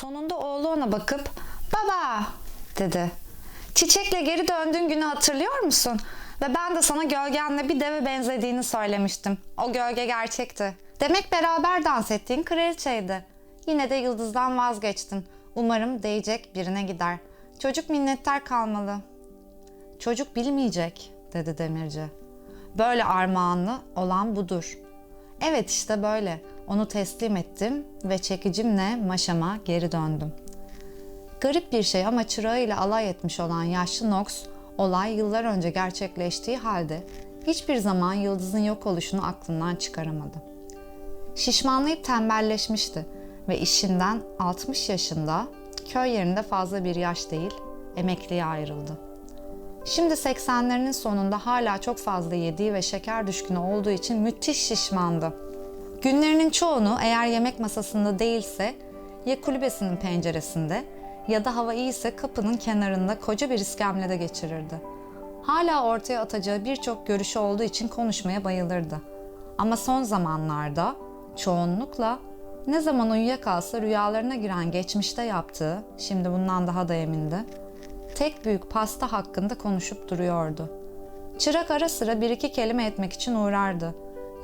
Sonunda oğlu ona bakıp baba dedi. Çiçekle geri döndüğün günü hatırlıyor musun? Ve ben de sana gölgenle bir deve benzediğini söylemiştim. O gölge gerçekti. Demek beraber dans ettiğin kraliçeydi. Yine de yıldızdan vazgeçtin. Umarım değecek birine gider. Çocuk minnettar kalmalı. Çocuk bilmeyecek dedi demirci. Böyle armağanlı olan budur. Evet işte böyle. Onu teslim ettim ve çekicimle maşama geri döndüm. Garip bir şey ama çırağıyla alay etmiş olan yaşlı Knox, olay yıllar önce gerçekleştiği halde hiçbir zaman yıldızın yok oluşunu aklından çıkaramadı. Şişmanlayıp tembelleşmişti ve işinden 60 yaşında köy yerinde fazla bir yaş değil, emekliye ayrıldı. Şimdi 80'lerinin sonunda hala çok fazla yediği ve şeker düşkünü olduğu için müthiş şişmandı. Günlerinin çoğunu eğer yemek masasında değilse ya kulübesinin penceresinde ya da hava iyiyse kapının kenarında koca bir iskemlede geçirirdi. Hala ortaya atacağı birçok görüşü olduğu için konuşmaya bayılırdı. Ama son zamanlarda çoğunlukla ne zaman uyuyakalsa rüyalarına giren geçmişte yaptığı, şimdi bundan daha da emindi, tek büyük pasta hakkında konuşup duruyordu. Çırak ara sıra bir iki kelime etmek için uğrardı.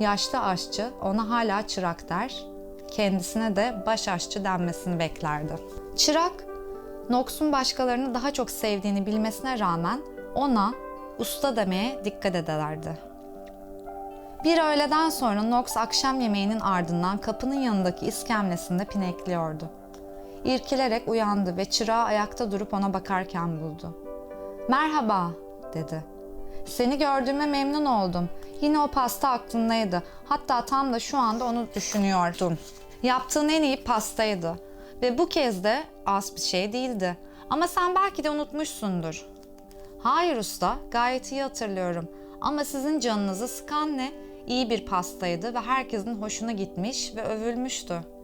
Yaşlı aşçı ona hala çırak der, kendisine de baş aşçı denmesini beklerdi. Çırak, Knox'un başkalarını daha çok sevdiğini bilmesine rağmen ona usta demeye dikkat ederlerdi. Bir öğleden sonra Knox akşam yemeğinin ardından kapının yanındaki iskemlesinde pinekliyordu. İrkilerek uyandı ve çırağı ayakta durup ona bakarken buldu. Merhaba, dedi. Seni gördüğüme memnun oldum. Yine o pasta aklımdaydı. Hatta tam da şu anda onu düşünüyordum. Yaptığın en iyi pastaydı. Ve bu kez de az bir şey değildi. Ama sen belki de unutmuşsundur. Hayır usta, gayet iyi hatırlıyorum. Ama sizin canınızı sıkan ne? İyi bir pastaydı ve herkesin hoşuna gitmiş ve övülmüştü.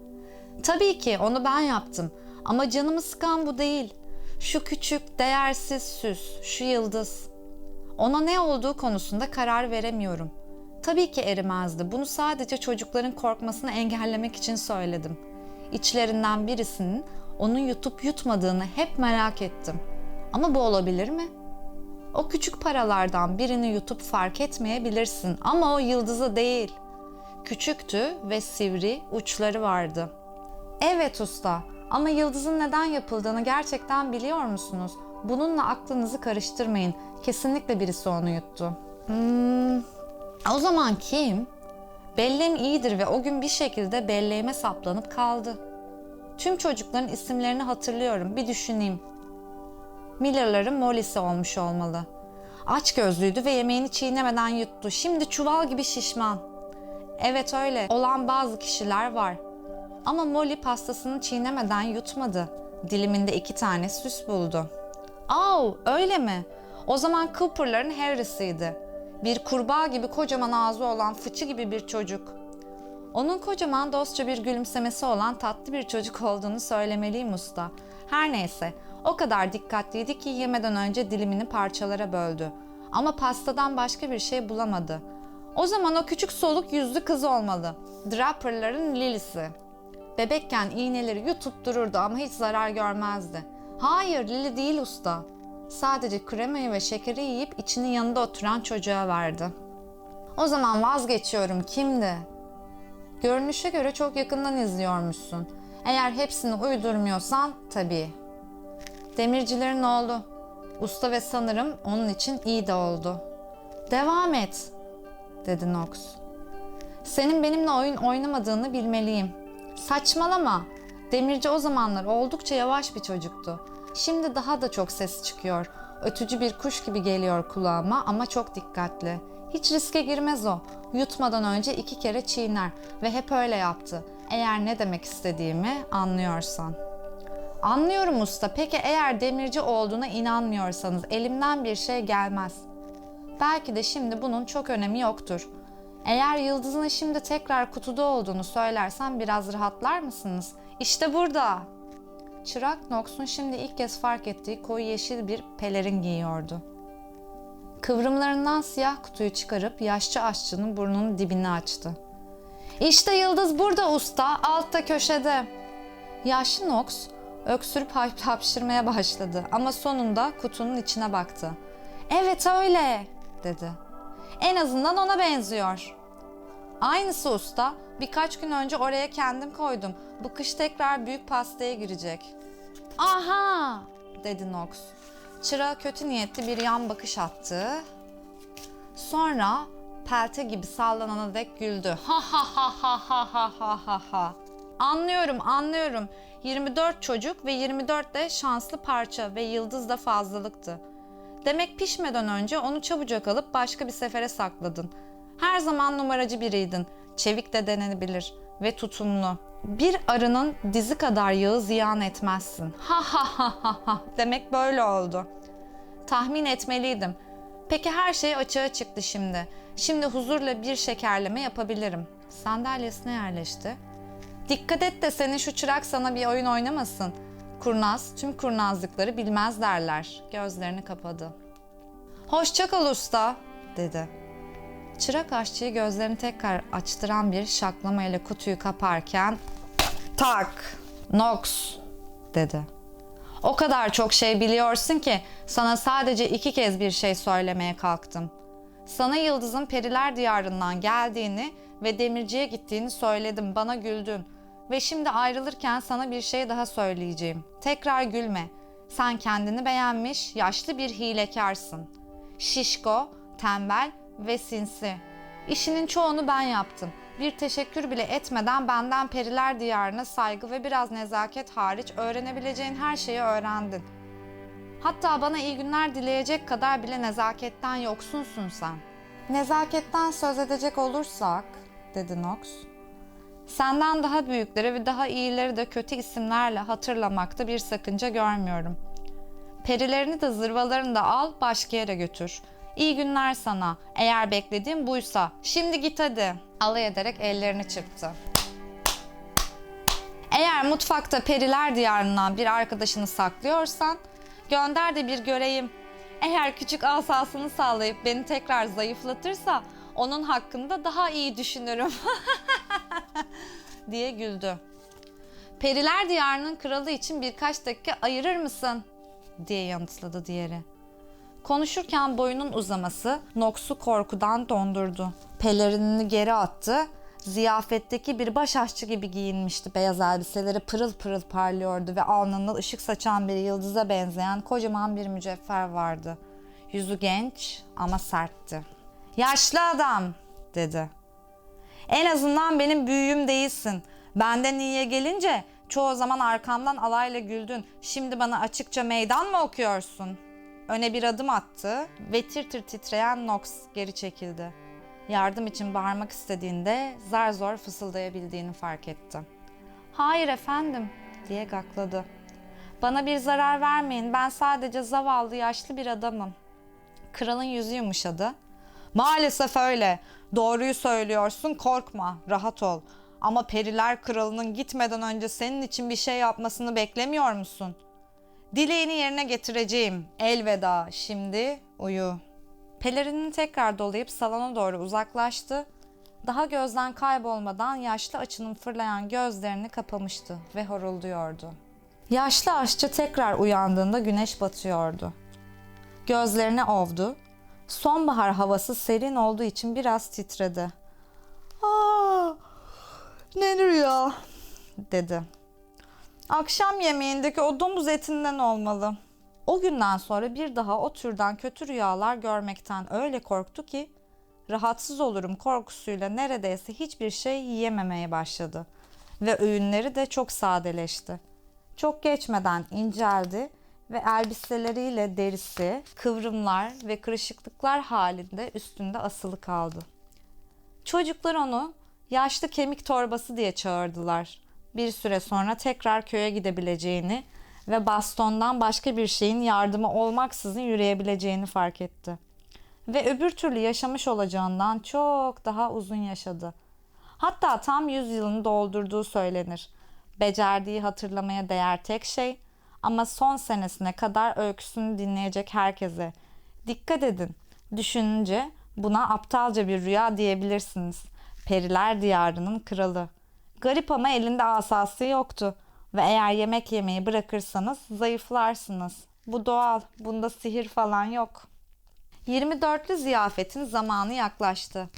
Tabii ki onu ben yaptım. Ama canımı sıkan bu değil. Şu küçük, değersiz süs, şu yıldız. Ona ne olduğu konusunda karar veremiyorum. Tabii ki erimezdi. Bunu sadece çocukların korkmasını engellemek için söyledim. İçlerinden birisinin onu yutup yutmadığını hep merak ettim. Ama bu olabilir mi? O küçük paralardan birini yutup fark etmeyebilirsin ama o yıldızı değil. Küçüktü ve sivri uçları vardı. Evet usta ama yıldızın neden yapıldığını gerçekten biliyor musunuz? Bununla aklınızı karıştırmayın. Kesinlikle birisi onu yuttu. Hmm, o zaman kim? Belleğim iyidir ve o gün bir şekilde belleğime saplanıp kaldı. Tüm çocukların isimlerini hatırlıyorum. Bir düşüneyim. Miller'ların Molly'si olmuş olmalı. Aç gözlüydü ve yemeğini çiğnemeden yuttu. Şimdi çuval gibi şişman. Evet öyle. Olan bazı kişiler var. Ama Molly pastasını çiğnemeden yutmadı. Diliminde iki tane süs buldu. Au, öyle mi? O zaman Cooper'ların Harry'siydi. Bir kurbağa gibi kocaman ağzı olan fıçı gibi bir çocuk. Onun kocaman dostça bir gülümsemesi olan tatlı bir çocuk olduğunu söylemeliyim usta. Her neyse, o kadar dikkatliydi ki yemeden önce dilimini parçalara böldü. Ama pastadan başka bir şey bulamadı. O zaman o küçük soluk yüzlü kız olmalı. Draper'ların Lily'si. Bebekken iğneleri yutup dururdu ama hiç zarar görmezdi. Hayır Lily değil usta. Sadece kremayı ve şekeri yiyip içinin yanında oturan çocuğa verdi. O zaman vazgeçiyorum kimdi? Görünüşe göre çok yakından izliyormuşsun. Eğer hepsini uydurmuyorsan tabii. Demircilerin oğlu. Usta ve sanırım onun için iyi de oldu. Devam et, dedi Knox. Senin benimle oyun oynamadığını bilmeliyim. Saçmalama. Demirci o zamanlar oldukça yavaş bir çocuktu. Şimdi daha da çok ses çıkıyor. Ötücü bir kuş gibi geliyor kulağıma ama çok dikkatli. Hiç riske girmez o. Yutmadan önce iki kere çiğner ve hep öyle yaptı. Eğer ne demek istediğimi anlıyorsan. Anlıyorum usta. Peki eğer demirci olduğuna inanmıyorsanız elimden bir şey gelmez. Belki de şimdi bunun çok önemi yoktur. Eğer yıldızın şimdi tekrar kutuda olduğunu söylersem biraz rahatlar mısınız? İşte burada. Çırak Knox'un şimdi ilk kez fark ettiği koyu yeşil bir pelerin giyiyordu. Kıvrımlarından siyah kutuyu çıkarıp yaşlı aşçının burnunun dibini açtı. İşte yıldız burada usta, altta köşede. Yaşlı Knox Öksürüp hap- hapşırmaya başladı ama sonunda kutunun içine baktı. Evet öyle dedi. En azından ona benziyor. Aynısı usta. Birkaç gün önce oraya kendim koydum. Bu kış tekrar büyük pastaya girecek. Aha dedi Nox. Çırağa kötü niyetli bir yan bakış attı. Sonra pelte gibi sallanana dek güldü. Ha ha ha ha ha ha ha ha ha. Anlıyorum anlıyorum. 24 çocuk ve 24 de şanslı parça ve yıldız da fazlalıktı. Demek pişmeden önce onu çabucak alıp başka bir sefere sakladın. Her zaman numaracı biriydin. Çevik de denenebilir ve tutumlu. Bir arının dizi kadar yağı ziyan etmezsin. Ha ha ha ha ha. Demek böyle oldu. Tahmin etmeliydim. Peki her şey açığa çıktı şimdi. Şimdi huzurla bir şekerleme yapabilirim. Sandalyesine yerleşti. Dikkat et de senin şu çırak sana bir oyun oynamasın. Kurnaz tüm kurnazlıkları bilmez derler. Gözlerini kapadı. Hoşça kal usta, dedi. Çırak aşçıyı gözlerini tekrar açtıran bir şaklamayla kutuyu kaparken tak, Nox, dedi. O kadar çok şey biliyorsun ki sana sadece iki kez bir şey söylemeye kalktım. Sana yıldızın periler diyarından geldiğini ve demirciye gittiğini söyledim. Bana güldün. Ve şimdi ayrılırken sana bir şey daha söyleyeceğim. Tekrar gülme. Sen kendini beğenmiş, yaşlı bir hilekarsın. Şişko, tembel ve sinsi. İşinin çoğunu ben yaptım. Bir teşekkür bile etmeden benden periler diyarına saygı ve biraz nezaket hariç öğrenebileceğin her şeyi öğrendin. Hatta bana iyi günler dileyecek kadar bile nezaketten yoksunsun sen. Nezaketten söz edecek olursak, dedi Knox. Senden daha büyükleri ve daha iyileri de kötü isimlerle hatırlamakta bir sakınca görmüyorum. Perilerini de zırvalarını da al başka yere götür. İyi günler sana. Eğer beklediğin buysa. Şimdi git hadi. Alay ederek ellerini çırptı. Eğer mutfakta periler diyarından bir arkadaşını saklıyorsan gönder de bir göreyim. Eğer küçük asasını sağlayıp beni tekrar zayıflatırsa onun hakkında daha iyi düşünürüm. diye güldü. Periler diyarının kralı için birkaç dakika ayırır mısın? diye yanıtladı diğeri. Konuşurken boyunun uzaması Nox'u korkudan dondurdu. Pelerinini geri attı. Ziyafetteki bir baş aşçı gibi giyinmişti. Beyaz elbiseleri pırıl pırıl parlıyordu ve alnında ışık saçan bir yıldıza benzeyen kocaman bir mücevher vardı. Yüzü genç ama sertti. Yaşlı adam dedi. En azından benim büyüğüm değilsin. Benden iyiye gelince çoğu zaman arkamdan alayla güldün. Şimdi bana açıkça meydan mı okuyorsun? Öne bir adım attı ve tir tir titreyen Knox geri çekildi. Yardım için bağırmak istediğinde zar zor fısıldayabildiğini fark etti. Hayır efendim diye gakladı. Bana bir zarar vermeyin ben sadece zavallı yaşlı bir adamım. Kralın yüzü yumuşadı. Maalesef öyle. Doğruyu söylüyorsun korkma rahat ol. Ama periler kralının gitmeden önce senin için bir şey yapmasını beklemiyor musun? Dileğini yerine getireceğim. Elveda. Şimdi uyu. Pelerinini tekrar dolayıp salona doğru uzaklaştı. Daha gözden kaybolmadan yaşlı açının fırlayan gözlerini kapamıştı ve horulduyordu. Yaşlı aşçı tekrar uyandığında güneş batıyordu. Gözlerini ovdu. Sonbahar havası serin olduğu için biraz titredi. Aa, ne rüya dedi. Akşam yemeğindeki o domuz etinden olmalı. O günden sonra bir daha o türden kötü rüyalar görmekten öyle korktu ki rahatsız olurum korkusuyla neredeyse hiçbir şey yiyememeye başladı ve öğünleri de çok sadeleşti. Çok geçmeden inceldi ve elbiseleriyle derisi, kıvrımlar ve kırışıklıklar halinde üstünde asılı kaldı. Çocuklar onu yaşlı kemik torbası diye çağırdılar. Bir süre sonra tekrar köye gidebileceğini ve bastondan başka bir şeyin yardımı olmaksızın yürüyebileceğini fark etti. Ve öbür türlü yaşamış olacağından çok daha uzun yaşadı. Hatta tam 100 yılını doldurduğu söylenir. Becerdiği hatırlamaya değer tek şey ama son senesine kadar öyküsünü dinleyecek herkese. Dikkat edin, düşününce buna aptalca bir rüya diyebilirsiniz. Periler diyarının kralı. Garip ama elinde asası yoktu. Ve eğer yemek yemeyi bırakırsanız zayıflarsınız. Bu doğal. Bunda sihir falan yok. 24'lü ziyafetin zamanı yaklaştı.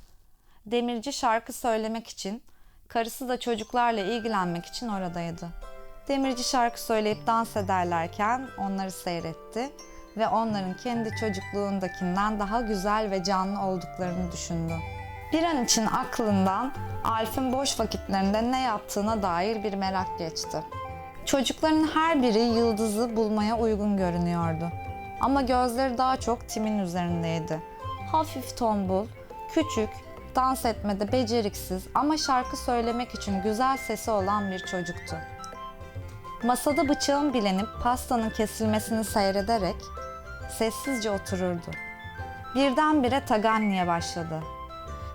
Demirci şarkı söylemek için, karısı da çocuklarla ilgilenmek için oradaydı. Demirci şarkı söyleyip dans ederlerken onları seyretti ve onların kendi çocukluğundakinden daha güzel ve canlı olduklarını düşündü. Bir an için aklından Alf'in boş vakitlerinde ne yaptığına dair bir merak geçti. Çocukların her biri yıldızı bulmaya uygun görünüyordu. Ama gözleri daha çok Tim'in üzerindeydi. Hafif tombul, küçük, dans etmede beceriksiz ama şarkı söylemek için güzel sesi olan bir çocuktu. Masada bıçağın bilenip pastanın kesilmesini seyrederek sessizce otururdu. Birdenbire Taganni'ye başladı.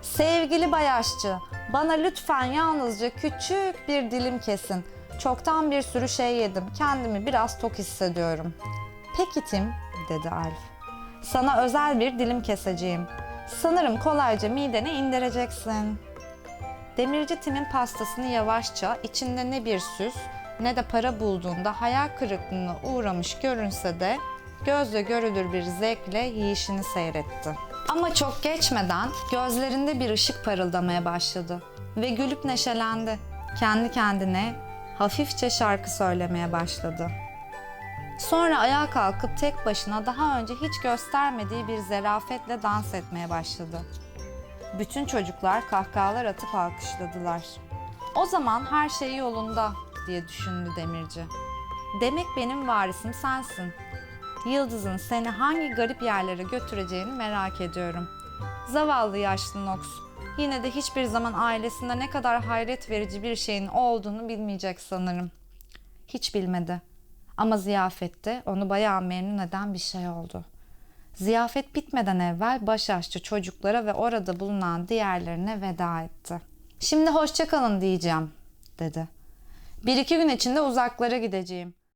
Sevgili Bayaşçı, bana lütfen yalnızca küçük bir dilim kesin. Çoktan bir sürü şey yedim. Kendimi biraz tok hissediyorum. Peki Tim, dedi Alf. Sana özel bir dilim keseceğim. Sanırım kolayca midene indireceksin. Demirci Tim'in pastasını yavaşça içinde ne bir süs ne de para bulduğunda hayal kırıklığına uğramış görünse de gözle görülür bir zevkle yiyişini seyretti. Ama çok geçmeden gözlerinde bir ışık parıldamaya başladı ve gülüp neşelendi. Kendi kendine hafifçe şarkı söylemeye başladı. Sonra ayağa kalkıp tek başına daha önce hiç göstermediği bir zerafetle dans etmeye başladı. Bütün çocuklar kahkahalar atıp alkışladılar. O zaman her şey yolunda diye düşündü demirci. Demek benim varisim sensin. Yıldız'ın seni hangi garip yerlere götüreceğini merak ediyorum. Zavallı yaşlı Nox. Yine de hiçbir zaman ailesinde ne kadar hayret verici bir şeyin olduğunu bilmeyecek sanırım. Hiç bilmedi. Ama ziyafette onu bayağı memnun eden bir şey oldu. Ziyafet bitmeden evvel başaşçı çocuklara ve orada bulunan diğerlerine veda etti. Şimdi hoşça kalın diyeceğim, dedi. Bir iki gün içinde uzaklara gideceğim.